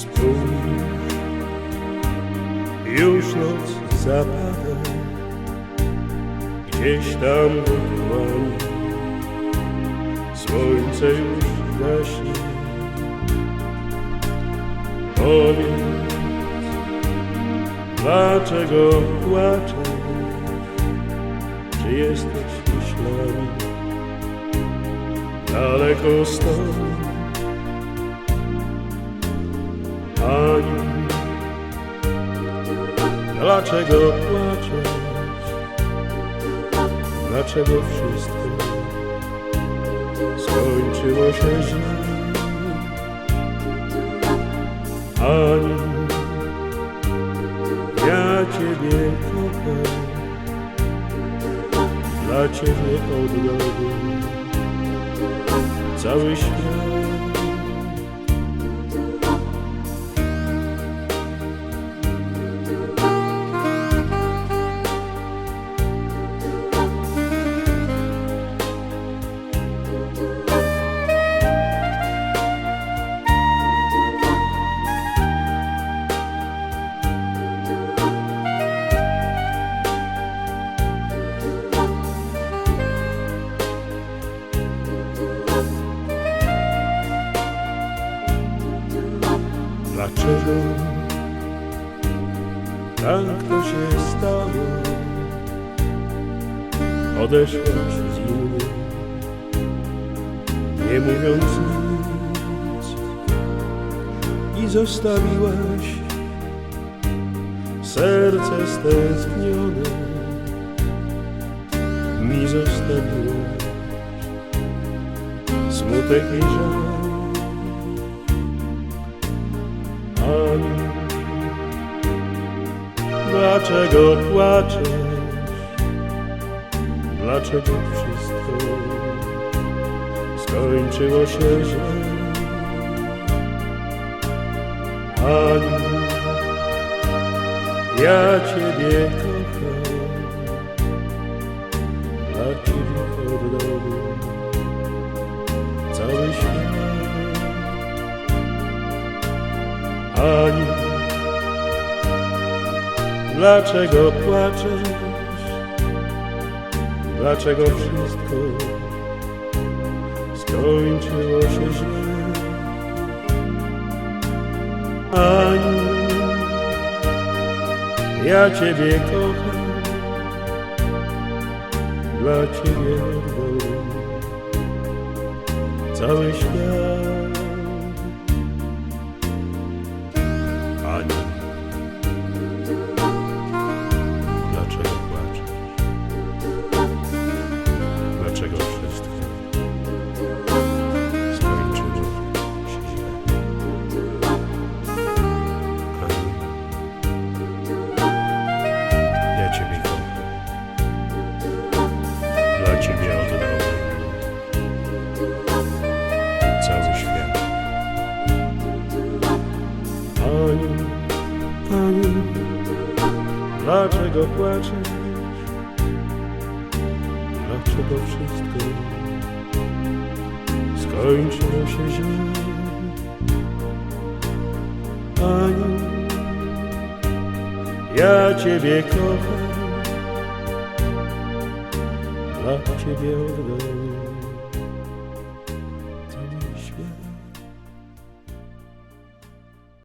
Spójrz, już noc zapada, gdzieś tam otchłani słońce już gaśnie. Powiedz, dlaczego płaczesz? Czy jesteś myślami daleko stąd? Dlaczego płaczesz? Dlaczego wszystko skończyło się źle? Ani ja Ciebie kocham, dla Ciebie oddałbym cały świat. Dlaczego tak to się stało? Odeszłaś z innym, nie mówiąc nic i zostawiłaś serce stęsknione. Mi zostawiłaś smutek i żal. Dlaczego płaczesz? Dlaczego wszystko skończyło się źle? Ani ja Ciebie kocham, Ani dlaczego płaczesz? Dlaczego wszystko skończyło się źle? Ani ja Ciebie kocham, dla Ciebie oddałbym cały świat. Ciebie oddałbym cały świat Ani, Ani, dlaczego płaczesz? Dlaczego wszystko skończyło się źle? Ani, ja Ciebie kocham, dla Ciebie oddam